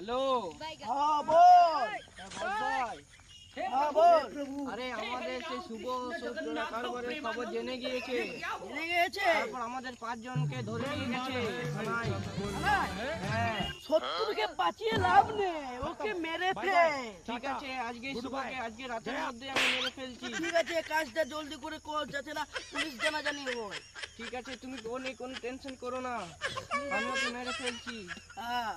Hello. হ্যাঁ বল। হ্যাঁ বল। আরে আমাদের সেই শুভ কারবারের খবর জেনে গিয়েছে। জেনে গিয়েছে? তারপর আমাদের পাঁচজনকে ধরে নিয়ে গেছে। হ্যাঁ। শত্রুকে বাঁচিয়ে লাভ নেই ওকে মেরে ফেল। ঠিক আছে আজকে শুভকে আজকে রাতের মধ্যে আমি মেরে ফেলছি। ঠিক আছে কাজটা জলদি করে কর যাতে না পুলিশ জানা জানি হয়। ঠিক আছে তুমি নিয়ে কোনো টেনশন করো না। আমি ওকে মেরে ফেলছি। হ্যাঁ।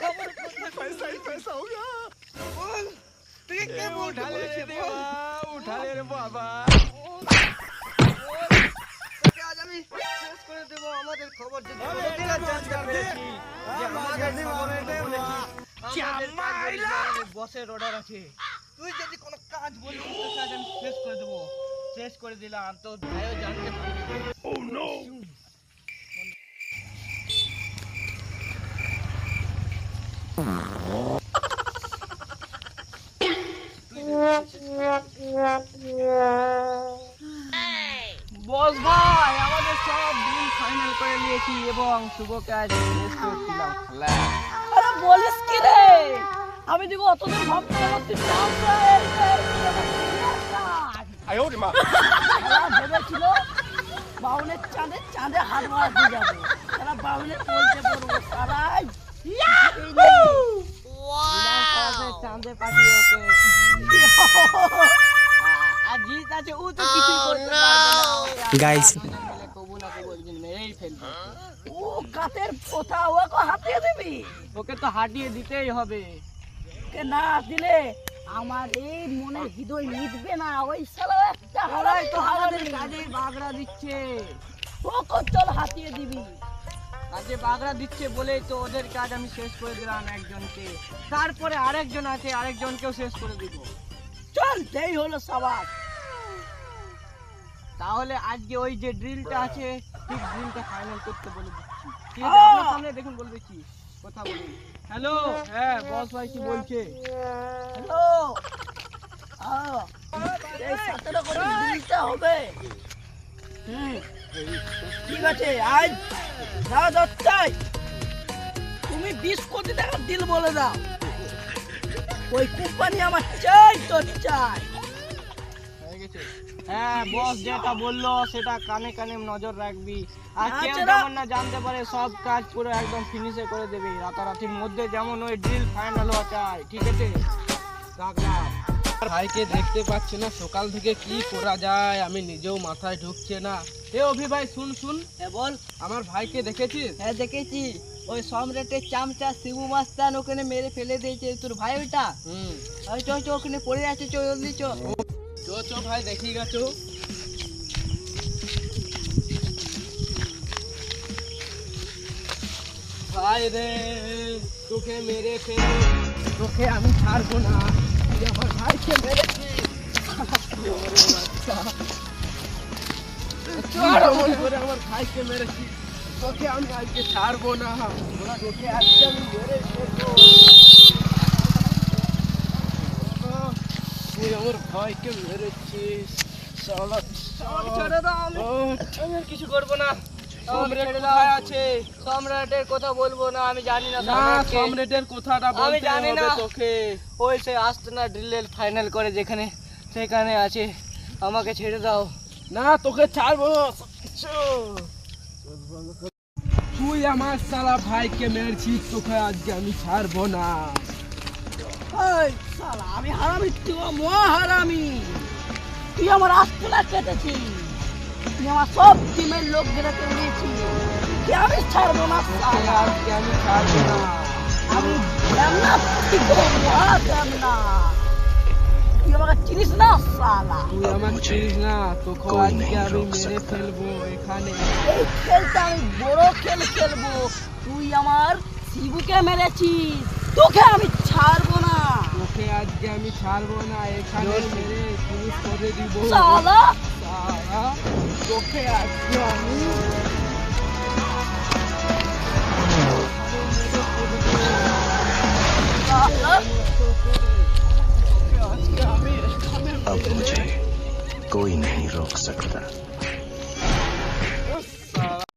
খবর কোথায় পয়সা পয়সা হো গয়া বল তুই কে বলতে বলেছিস বল উঠালে রে বাবা আমাদের খবর বসের অর্ডার আছে তুই যদি কোনো কাজ বলি তোর কাজ আমি শেষ করে দেবো শেষ করে দিলাম তো ভাইও জানতে পারবে। বস ভাই আমাদের সব ডিল ফাইনাল করে নিয়েছি এবং শুভ কাজ শেষ করছিলাম খেলা আরে বলিস কি রে? আমি দেখো অতদিন ভাবতে ভাবতে ভেবেছিল বাউনের চাঁদে চাঁদে হাত মারতে যাবে তারা বাউনের পৌঁছে পড়ব সারাই চাঁদে পাঠিয়ে ওকে ও তো কিছু করতে পারবে না Guys. কবু না কবু একদিন মেরেই ফেলবে ও পোথা ওকে হাতিয়ে দিবি ওকে তো হাঁটিয়ে দিতেই হবে কে না দিলে আমার এই মনের হৃদয় মিটবে না ওই সালা একটা হারাই তো আমাদের কাজে বাগড়া দিচ্ছে। ওকে চল হাতিয়ে দিবি। কাজে বাগড়া দিচ্ছে বলেই তো ওদের কাজ আমি শেষ করে দিলাম একজনকে। তারপরে আরেকজন আছে আরেকজনকেও শেষ করে দিব। চল যেই হলো সবার। তাহলে আজকে ওই যে ড্রিলটা আছে ঠিক ড্রিলটা ফাইনাল করতে বলে দিচ্ছি। ঠিক আছে সামনে? দেখুন বলে দিচ্ছি। কথা বলুন হ্যালো হ্যাঁ বস ভাই কি বলছে? হ্যালো ঠিক আছে না তুমি বিশ কোটি টাকার দিল বলে দাও। ওই কোম্পানি আমার চাই তো চাই। হ্যাঁ বস যেটা বলল সেটা কানে কানে নজর রাখবি। আর কেউ আচ্ছা, যেমন না জানতে পারে সব কাজ পুরো একদম ফিনিশে করে দেবে। রাতারাতির মধ্যে যেমন ওই ড্রিল ফাইনাল হওয়া চাই ঠিক আছে? ভাইকে দেখতে পাচ্ছি না সকাল থেকে কি করা যায় আমি নিজেও মাথায় ঢুকছে না। এ অভি ভাই শুন শুন। হ্যাঁ বল। আমার ভাইকে দেখেছিস? হ্যাঁ দেখেছি। ওই সম্রাটের চামচা শিবু মাস্তান ওখানে মেরে ফেলে দিয়েছে তোর ভাই ওইটা? হুম। ওই চো ওখানে পড়ে আছে চো জলদি চো চো ভাই দেখি গেছো? ভাই রে তোকে মেরে ফেলে তোকে আমি ছাড়বো না। তুই আমার ভাইকে মেরেছিস। করে আমার ভাইকে মেরেছিস। তোকে আমি আজকে ছাড়বো না। তোকে আজকে আমি মেরে ফেলব। ভাইকে ছেড়ে দাও আমি কিছু করব না। সম্রাট কোথায় আছে? সম্রাটের কথা বলব না আমি জানি না না সম্রাটের কথাটা আমি জানি না। তোকে। ওই সে আসতে ড্রিলের ফাইনাল করে যেখানে সেখানে আছে। আমাকে ছেড়ে দাও। না তোকে ছাড়বো তুই আমার সালা ভাইকে মেরেছিস তোকে আজকে আমি ছাড়বো না। ওই শালা আমি হারামি তুই মহা হারামি তুই আমার আস্তলা কেটেছিস। তুই আমার সব টিমের লোক আমি ছাড়বো না তোকে শালা? আজকে আমি ছাড়বো না? আমি তুই মহা জান্নাত তুই আমাকে চিনিস না শালা? তুই আমার চিনিস না তোকে আজকে আমি মেরে ফেলব এখানে। এই খেলটা আমি বড় খেল খেলব। তুই আমার শিবুকে মেরেছিস। তোকে আমি ছাড়বো না। তোকে আজকে আমি ছাড়বো না এখানে মেরে ফিনিশ করে দিব শালা সালা, তোকে আজকে আমি শালা তোকে আজকে আমি এখানে अब मुझे कोई नहीं रोक सकता